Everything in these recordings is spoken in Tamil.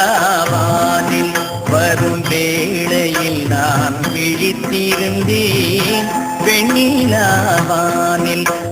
வெண்ணிலாவானில் வரும் வேளையில் நான் விழித்திருந்தேன். வெண்ணிலாவானில்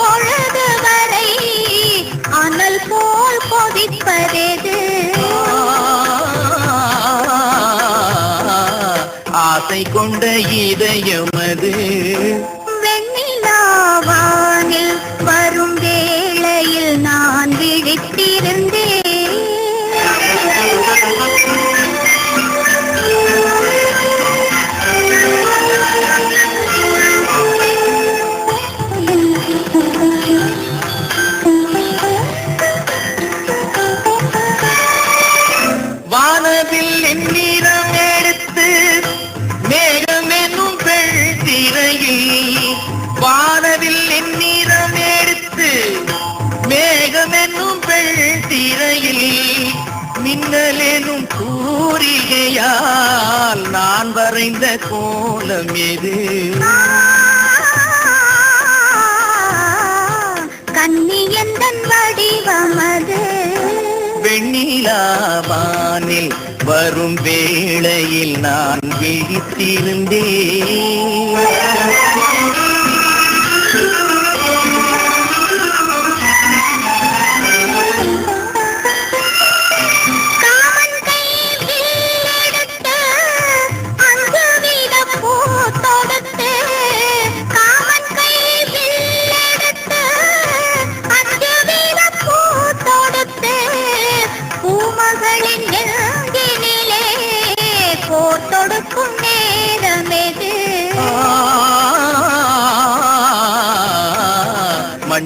பொழுது வரை அனல் போல் கொதிப்பதெது? ஆசை கொண்ட இதயமது. கூறிகையால் நான் வரைந்த கோலம் எது? கன்னியந்தன் வடிவமது வெண்ணிலாவானில் வரும் வேளையில் நான் விழித்திருந்தேன்.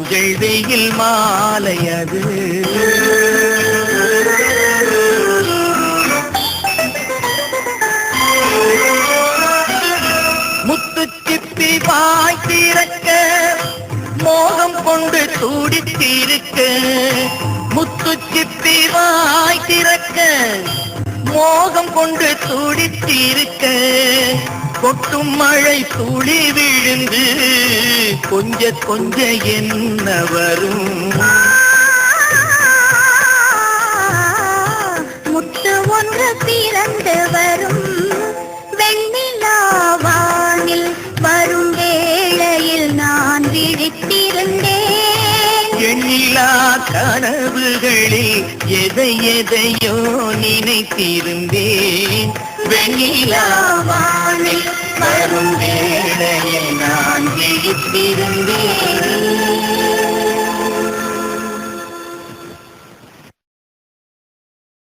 மஞ்சள் வெயில் மாலையது முத்து சிப்பி வாய் திறக்க மோகம் கொண்டு துடித்திருக்க. முத்து சிப்பி வாய் திறக்க மோகம் கொண்டு துடித்திருக்க. கொட்டும் மழை துளி விழுந்து கொஞ்ச கொஞ்ச என்ன வரும்? முத்து ஒன்று பிறந்து வரும். வெண்ணிலாவானில் வரும் வேளையில் நான் விழித்திருந்தேன். எண்ணிலா கனவுகளில் எதை எதையோ நினைத்திருந்தேன். வெண்ணிலாவானில் வரும் வேளையில் நான் விழித்திருந்தேன்